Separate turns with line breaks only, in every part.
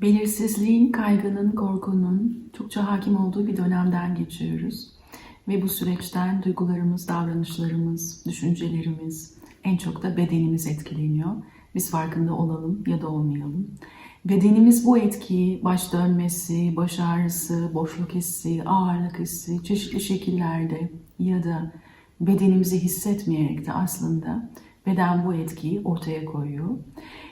Belirsizliğin, kaygının, korkunun çokça hakim olduğu bir dönemden geçiyoruz. Ve bu süreçten duygularımız, davranışlarımız, düşüncelerimiz, en çok da bedenimiz etkileniyor. Biz farkında olalım ya da olmayalım. Bedenimiz bu etkiyi baş dönmesi, baş ağrısı, boşluk hissi, ağırlık hissi çeşitli şekillerde ya da bedenimizi hissetmeyerek de aslında beden bu etkiyi ortaya koyuyor.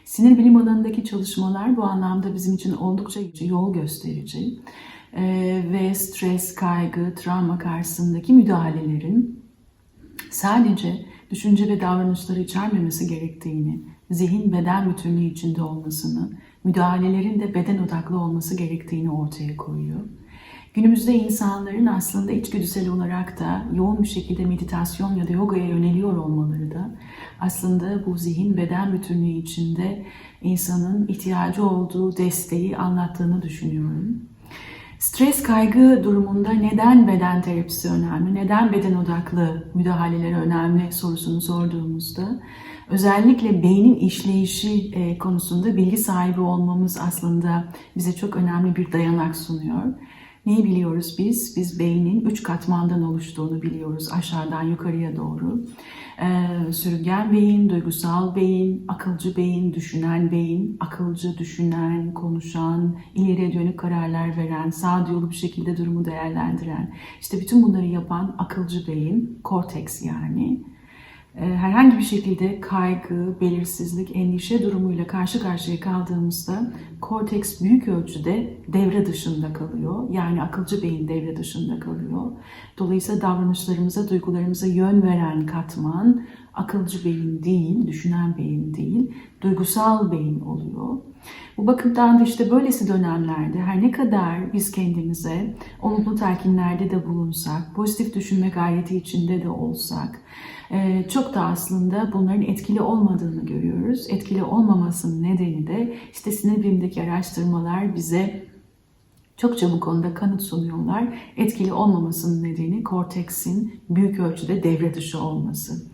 Sinir bilim alanındaki çalışmalar bu anlamda bizim için oldukça yol gösterici Ee, ve stres, kaygı, travma karşısındaki müdahalelerin sadece düşünce ve davranışları içermemesi gerektiğini, zihin beden bütünlüğü içinde olmasını, müdahalelerin de beden odaklı olması gerektiğini ortaya koyuyor. Günümüzde insanların aslında içgüdüsel olarak da yoğun bir şekilde meditasyon ya da yogaya yöneliyor olmaları da aslında bu zihin beden bütünlüğü içinde insanın ihtiyacı olduğu desteği anlattığını düşünüyorum. Stres kaygı durumunda neden beden terapisi önemli, neden beden odaklı müdahaleler önemli sorusunu sorduğumuzda özellikle beynin işleyişi e, konusunda bilgi sahibi olmamız aslında bize çok önemli bir dayanak sunuyor. Neyi biliyoruz biz? Biz beynin üç katmandan oluştuğunu biliyoruz aşağıdan yukarıya doğru. Ee, sürüngen beyin, duygusal beyin, akılcı beyin, düşünen beyin, akılcı, düşünen, konuşan, ileriye dönük kararlar veren, sağduyulu bir şekilde durumu değerlendiren. İşte bütün bunları yapan akılcı beyin, korteks yani herhangi bir şekilde kaygı, belirsizlik, endişe durumuyla karşı karşıya kaldığımızda korteks büyük ölçüde devre dışında kalıyor. Yani akılcı beyin devre dışında kalıyor. Dolayısıyla davranışlarımıza, duygularımıza yön veren katman akılcı beyin değil, düşünen beyin değil, duygusal beyin oluyor. Bu bakımdan da işte böylesi dönemlerde her ne kadar biz kendimize olumlu telkinlerde de bulunsak, pozitif düşünme gayreti içinde de olsak, çok da aslında bunların etkili olmadığını görüyoruz. Etkili olmamasının nedeni de işte sinir bilimindeki araştırmalar bize çokça bu konuda kanıt sunuyorlar. Etkili olmamasının nedeni korteksin büyük ölçüde devre dışı olması.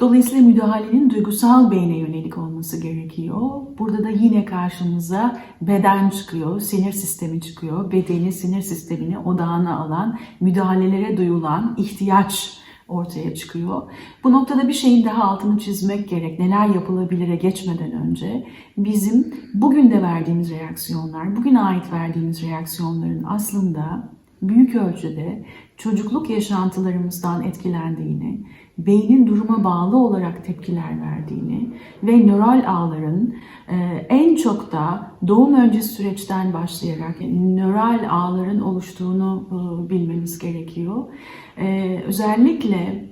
Dolayısıyla müdahalenin duygusal beyne yönelik olması gerekiyor. Burada da yine karşımıza beden çıkıyor, sinir sistemi çıkıyor. Bedeni, sinir sistemini odağına alan, müdahalelere duyulan ihtiyaç ortaya çıkıyor. Bu noktada bir şeyin daha altını çizmek gerek. Neler yapılabilire geçmeden önce bizim bugün de verdiğimiz reaksiyonlar, bugüne ait verdiğimiz reaksiyonların aslında büyük ölçüde çocukluk yaşantılarımızdan etkilendiğini, beynin duruma bağlı olarak tepkiler verdiğini ve nöral ağların e, en çok da doğum öncesi süreçten başlayarak nöral ağların oluştuğunu e, bilmemiz gerekiyor. E, özellikle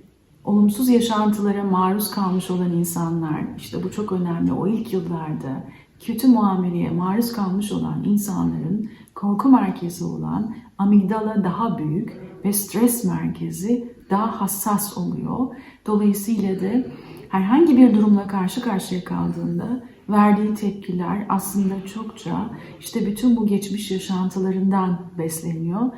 olumsuz yaşantılara maruz kalmış olan insanlar, işte bu çok önemli o ilk yıllarda kötü muameleye maruz kalmış olan insanların korku merkezi olan amigdala daha büyük ve stres merkezi daha hassas oluyor. Dolayısıyla da herhangi bir durumla karşı karşıya kaldığında verdiği tepkiler aslında çokça işte bütün bu geçmiş yaşantılarından besleniyor.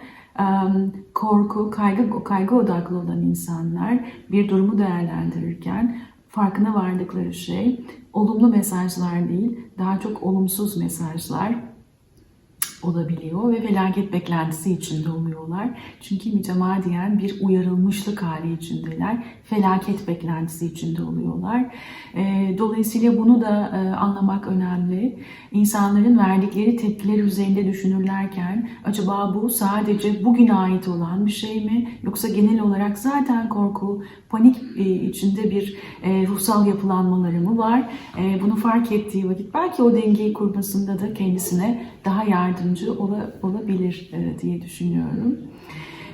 Korku, kaygı, kaygı odaklı olan insanlar bir durumu değerlendirirken farkına vardıkları şey olumlu mesajlar değil, daha çok olumsuz mesajlar olabiliyor ve felaket beklentisi içinde oluyorlar. Çünkü mütemadiyen bir uyarılmışlık hali içindeler. Felaket beklentisi içinde oluyorlar. Dolayısıyla bunu da anlamak önemli. İnsanların verdikleri tepkiler üzerinde düşünürlerken acaba bu sadece bugüne ait olan bir şey mi? Yoksa genel olarak zaten korku, panik içinde bir ruhsal yapılanmaları mı var? Bunu fark ettiği vakit belki o dengeyi kurmasında da kendisine daha yardımcı olabilir diye düşünüyorum.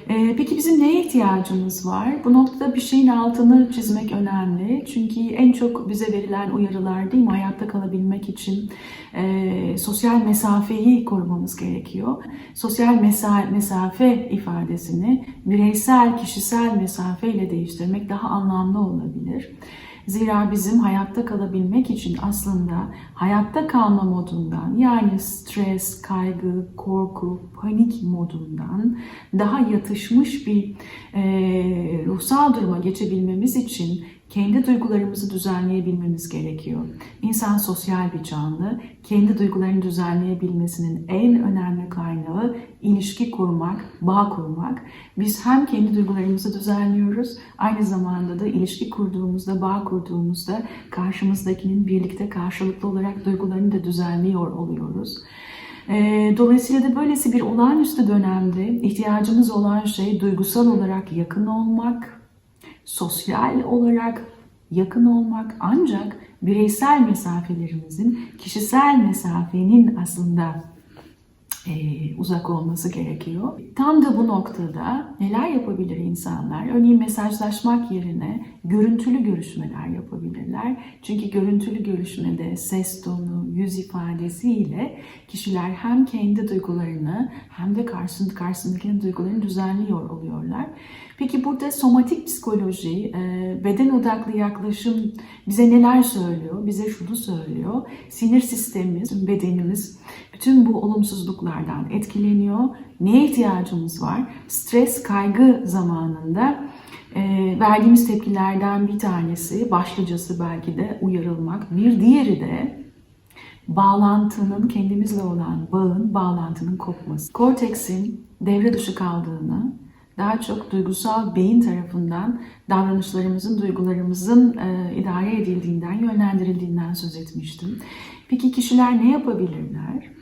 Peki bizim neye ihtiyacımız var? Bu noktada bir şeyin altını çizmek önemli. Çünkü en çok bize verilen uyarılar değil mi? Hayatta kalabilmek için e, sosyal mesafeyi korumamız gerekiyor. Sosyal mesa mesafe ifadesini bireysel, kişisel mesafe ile değiştirmek daha anlamlı olabilir. Zira bizim hayatta kalabilmek için aslında hayatta kalma modundan yani stres, kaygı, korku, panik modundan daha yatışmış bir e, ruhsal duruma geçebilmemiz için kendi duygularımızı düzenleyebilmemiz gerekiyor. İnsan sosyal bir canlı. Kendi duygularını düzenleyebilmesinin en önemli kaynağı ilişki kurmak, bağ kurmak. Biz hem kendi duygularımızı düzenliyoruz, aynı zamanda da ilişki kurduğumuzda, bağ kurduğumuzda karşımızdakinin birlikte karşılıklı olarak duygularını da düzenliyor oluyoruz. Ee, Dolayısıyla da böylesi bir olağanüstü dönemde ihtiyacımız olan şey duygusal olarak yakın olmak, sosyal olarak yakın olmak ancak bireysel mesafelerimizin kişisel mesafenin aslında e, uzak olması gerekiyor. Tam da bu noktada neler yapabilir insanlar? Örneğin mesajlaşmak yerine görüntülü görüşmeler yapabilirler. Çünkü görüntülü görüşmede ses tonu, yüz ifadesiyle kişiler hem kendi duygularını hem de karşısında karşısındakinin duygularını düzenliyor oluyorlar. Peki burada somatik psikoloji, e, beden odaklı yaklaşım bize neler söylüyor? Bize şunu söylüyor. Sinir sistemimiz, bedenimiz bütün bu olumsuzluklardan etkileniyor. Neye ihtiyacımız var? Stres, kaygı zamanında e, verdiğimiz tepkilerden bir tanesi, başlıcası belki de uyarılmak. Bir diğeri de bağlantının, kendimizle olan bağın, bağlantının kopması. Korteksin devre dışı kaldığını, daha çok duygusal beyin tarafından davranışlarımızın, duygularımızın e, idare edildiğinden, yönlendirildiğinden söz etmiştim. Peki kişiler ne yapabilirler?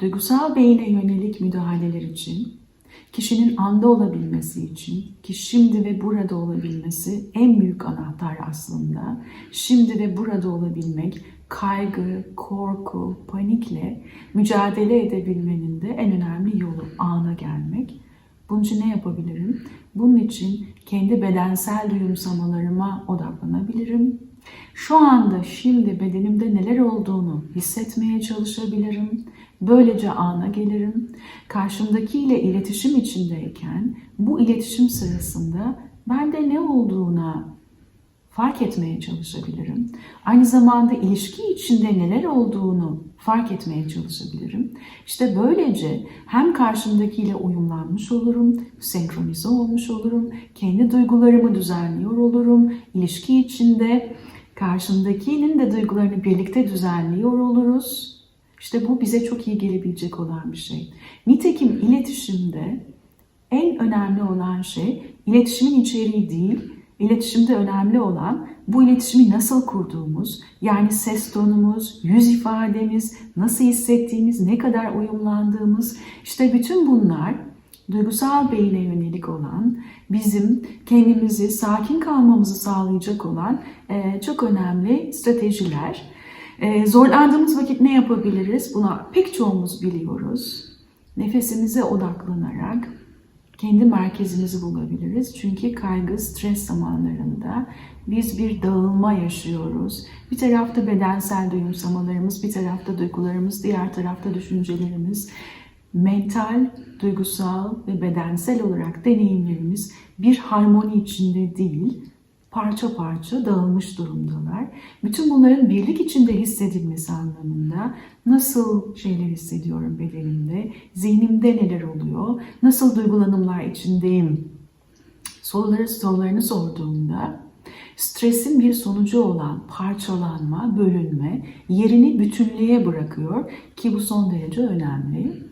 Duygusal beyine yönelik müdahaleler için, kişinin anda olabilmesi için, ki şimdi ve burada olabilmesi en büyük anahtar aslında. Şimdi ve burada olabilmek, kaygı, korku, panikle mücadele edebilmenin de en önemli yolu ana gelmek. Bunun için ne yapabilirim? Bunun için kendi bedensel duyumsamalarıma odaklanabilirim. Şu anda şimdi bedenimde neler olduğunu hissetmeye çalışabilirim. Böylece ana gelirim. Karşımdakiyle iletişim içindeyken bu iletişim sırasında bende ne olduğuna fark etmeye çalışabilirim. Aynı zamanda ilişki içinde neler olduğunu fark etmeye çalışabilirim. İşte böylece hem karşımdakiyle uyumlanmış olurum, senkronize olmuş olurum, kendi duygularımı düzenliyor olurum, ilişki içinde karşımdakinin de duygularını birlikte düzenliyor oluruz. İşte bu bize çok iyi gelebilecek olan bir şey. Nitekim iletişimde en önemli olan şey iletişimin içeriği değil, İletişimde önemli olan bu iletişimi nasıl kurduğumuz, yani ses tonumuz, yüz ifademiz, nasıl hissettiğimiz, ne kadar uyumlandığımız, işte bütün bunlar duygusal beyine yönelik olan, bizim kendimizi sakin kalmamızı sağlayacak olan çok önemli stratejiler. E, zorlandığımız vakit ne yapabiliriz? Buna pek çoğumuz biliyoruz. Nefesimize odaklanarak kendi merkezimizi bulabiliriz. Çünkü kaygı, stres zamanlarında biz bir dağılma yaşıyoruz. Bir tarafta bedensel duyumsamalarımız, bir tarafta duygularımız, diğer tarafta düşüncelerimiz. Mental, duygusal ve bedensel olarak deneyimlerimiz bir harmoni içinde değil, parça parça dağılmış durumdalar. Bütün bunların birlik içinde hissedilmesi anlamında nasıl şeyler hissediyorum bedenimde, zihnimde neler oluyor, nasıl duygulanımlar içindeyim soruları sorularını sorduğumda stresin bir sonucu olan parçalanma, bölünme yerini bütünlüğe bırakıyor ki bu son derece önemli.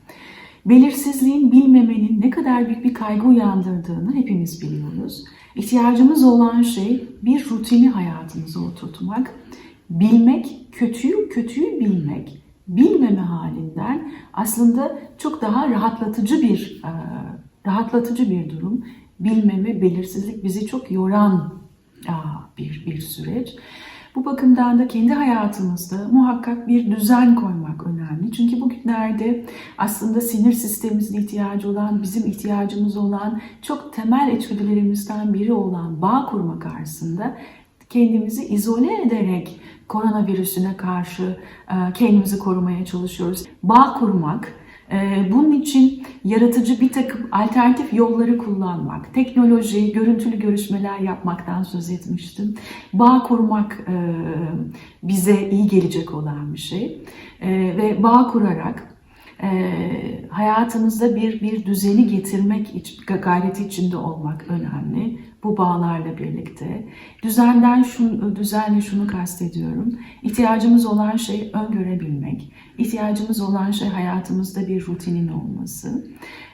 Belirsizliğin, bilmemenin ne kadar büyük bir kaygı uyandırdığını hepimiz biliyoruz. İhtiyacımız olan şey bir rutini hayatımıza oturtmak, bilmek, kötüyü kötüyü bilmek, bilmeme halinden aslında çok daha rahatlatıcı bir e, rahatlatıcı bir durum. Bilmeme, belirsizlik bizi çok yoran bir bir süreç. Bu bakımdan da kendi hayatımızda muhakkak bir düzen koymak önemli. Çünkü bugünlerde aslında sinir sistemimizin ihtiyacı olan, bizim ihtiyacımız olan, çok temel içgüdülerimizden biri olan bağ kurma karşısında kendimizi izole ederek koronavirüsüne karşı kendimizi korumaya çalışıyoruz. Bağ kurmak, bunun için yaratıcı bir takım alternatif yolları kullanmak, teknoloji, görüntülü görüşmeler yapmaktan söz etmiştim. Bağ kurmak e, bize iyi gelecek olan bir şey. E, ve bağ kurarak e, hayatımızda bir bir düzeni getirmek gayreti içinde olmak önemli. bu bağlarla birlikte. Düzenden şunu, düzenle şunu kastediyorum. İhtiyacımız olan şey öngörebilmek. İhtiyacımız olan şey hayatımızda bir rutinin olması.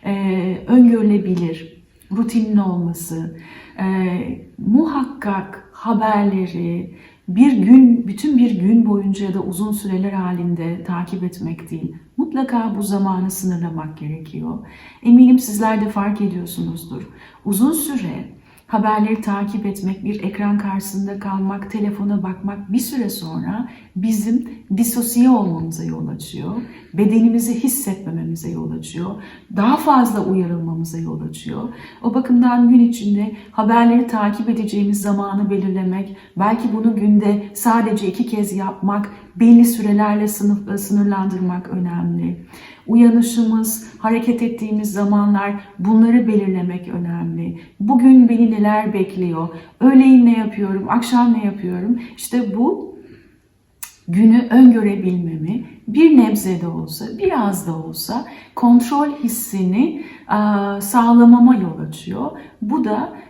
Ee, öngörülebilir, rutinin olması. Ee, muhakkak haberleri, bir gün, bütün bir gün boyunca ya da uzun süreler halinde takip etmek değil. Mutlaka bu zamanı sınırlamak gerekiyor. Eminim sizler de fark ediyorsunuzdur. Uzun süre haberleri takip etmek, bir ekran karşısında kalmak, telefona bakmak bir süre sonra bizim disosiye olmamıza yol açıyor. Bedenimizi hissetmememize yol açıyor. Daha fazla uyarılmamıza yol açıyor. O bakımdan gün içinde haberleri takip edeceğimiz zamanı belirlemek, belki bunu günde sadece iki kez yapmak, belli sürelerle sınıf, sınırlandırmak önemli. Uyanışımız, hareket ettiğimiz zamanlar bunları belirlemek önemli. Bugün beni neler bekliyor? Öğleyin ne yapıyorum? Akşam ne yapıyorum? İşte bu günü öngörebilmemi bir nebze de olsa, biraz da olsa kontrol hissini sağlamama yol açıyor. Bu da e,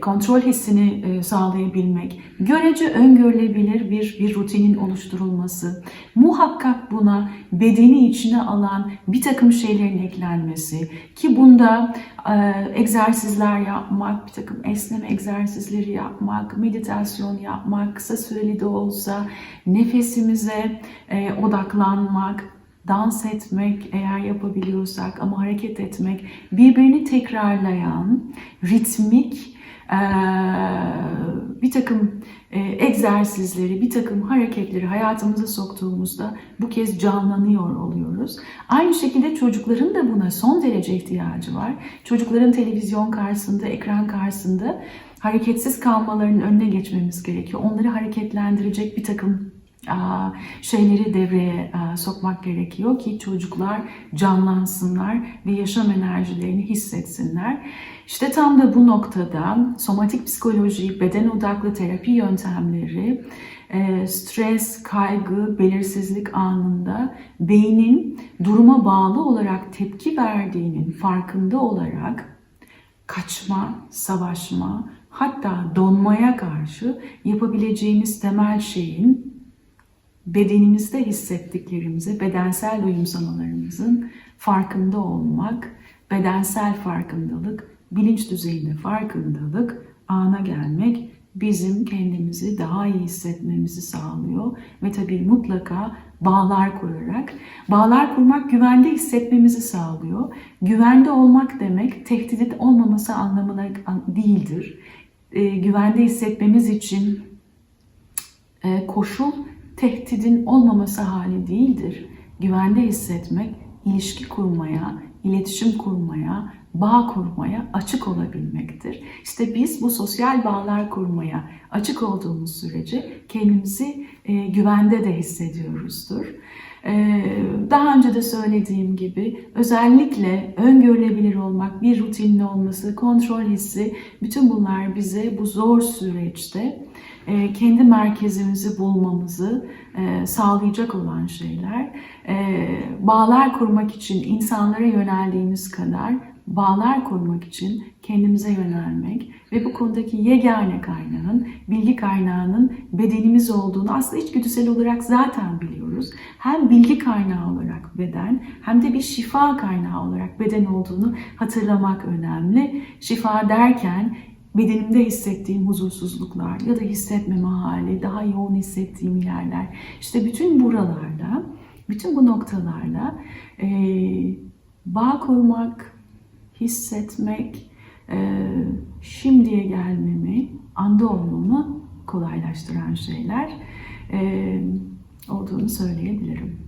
kontrol hissini e, sağlayabilmek, görece öngörülebilir bir, bir rutinin oluşturulması, muhakkak buna bedeni içine alan bir takım şeylerin eklenmesi ki bunda e, egzersizler yapmak, bir takım esneme egzersizleri yapmak, meditasyon yapmak, kısa süreli de olsa nefesimize e, odaklanmak, dans etmek eğer yapabiliyorsak ama hareket etmek birbirini tekrarlayan ritmik bir takım egzersizleri, bir takım hareketleri hayatımıza soktuğumuzda bu kez canlanıyor oluyoruz. Aynı şekilde çocukların da buna son derece ihtiyacı var. Çocukların televizyon karşısında, ekran karşısında hareketsiz kalmalarının önüne geçmemiz gerekiyor. Onları hareketlendirecek bir takım şeyleri devreye sokmak gerekiyor ki çocuklar canlansınlar ve yaşam enerjilerini hissetsinler. İşte tam da bu noktada somatik psikoloji, beden odaklı terapi yöntemleri, stres, kaygı, belirsizlik anında beynin duruma bağlı olarak tepki verdiğinin farkında olarak kaçma, savaşma, hatta donmaya karşı yapabileceğimiz temel şeyin bedenimizde hissettiklerimize, bedensel uyumsamalarımızın farkında olmak, bedensel farkındalık, bilinç düzeyinde farkındalık, ana gelmek bizim kendimizi daha iyi hissetmemizi sağlıyor ve tabii mutlaka bağlar kurarak bağlar kurmak güvende hissetmemizi sağlıyor. Güvende olmak demek tehdit olmaması anlamına değildir. E, güvende hissetmemiz için e, koşul tehdidin olmaması hali değildir. Güvende hissetmek, ilişki kurmaya, iletişim kurmaya, bağ kurmaya açık olabilmektir. İşte biz bu sosyal bağlar kurmaya açık olduğumuz sürece kendimizi e, güvende de hissediyoruzdur. E, daha önce de söylediğim gibi özellikle öngörülebilir olmak, bir rutinli olması, kontrol hissi bütün bunlar bize bu zor süreçte kendi merkezimizi bulmamızı e, sağlayacak olan şeyler. E, bağlar kurmak için insanlara yöneldiğimiz kadar bağlar kurmak için kendimize yönelmek ve bu konudaki yegane kaynağın, bilgi kaynağının bedenimiz olduğunu aslında içgüdüsel olarak zaten biliyoruz. Hem bilgi kaynağı olarak beden hem de bir şifa kaynağı olarak beden olduğunu hatırlamak önemli. Şifa derken bedenimde hissettiğim huzursuzluklar ya da hissetmeme hali, daha yoğun hissettiğim yerler. İşte bütün buralarda, bütün bu noktalarla e, bağ kurmak, hissetmek, e, şimdiye gelmemi, anda olmamı kolaylaştıran şeyler e, olduğunu söyleyebilirim.